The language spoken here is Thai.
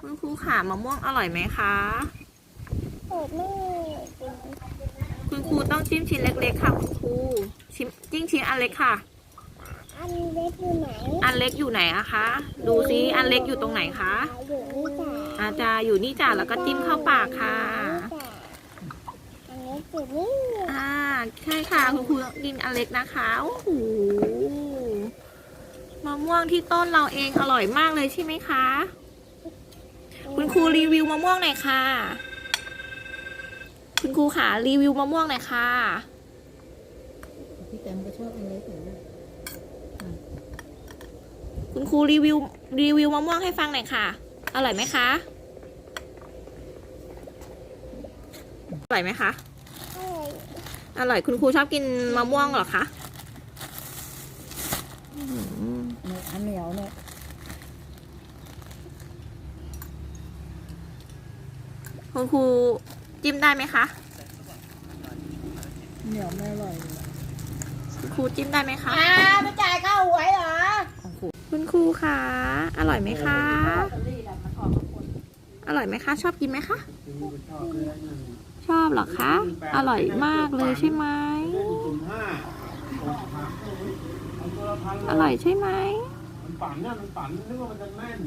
คุณครูขามะม่วงอร่อยไหมคะเปิดไม่เป็นคุณครูต้องจิ้มชิ้นเล็กๆค่ะคุณครูชิมจิ้มชิ้นอันเล็กค่ะ อันเล็กอยู่ไหน อันเล็กอยู่ไหนอะคะ ดูซิอันเล็กอยู่ตรงไหนคะอยู่นี่จ้ะอาจารย์อยู่นี่จ้ะแล้วก็จิ้มเข้าปากค่ะ อันเล็กอยู่นี่อ่าใช่ค่ะคุณครูต้องกินอันเล็กนะคะโอ้โหมะม่วงที่ต้นเราเองอร่อยมากเลยใช่ไหมคะ คุณครูรีวิวมะม่วงหน่อยค่ะ คุณครูขารีวิวมะม่วงหน่อยค่ะ พี่แตมก็ชอบอันเล็กเหมือนกันคุณครูรีวิวรีวิวมะม่วงให้ฟังหน่อยค่ะ อร่อยไหมคะ อร่อยไหมคะเอ้ยอร่อย คุณครูชอบกินมะม่วงเหรอคะอืมเนี่ยอันเหนียวเนี่ย คุณครูจิ้มได้ไหมคะเหนียวไม่อร่อยเลยคุณครูจิ้มได้ไหมคะอ่าไม่จ่ายค่าหวยเหรอคุณครูคะอร่อยไหมคะอร่อยไหมคะ ชอบกินไหมคะ ชอบเหรอคะ อร่อยมากเลยใช่ไหมสุ่มห้าเอาตัวละพันอร่อยใช่ไหมมันฝันน่ะมันฝันนึกว่ามันจะแม่น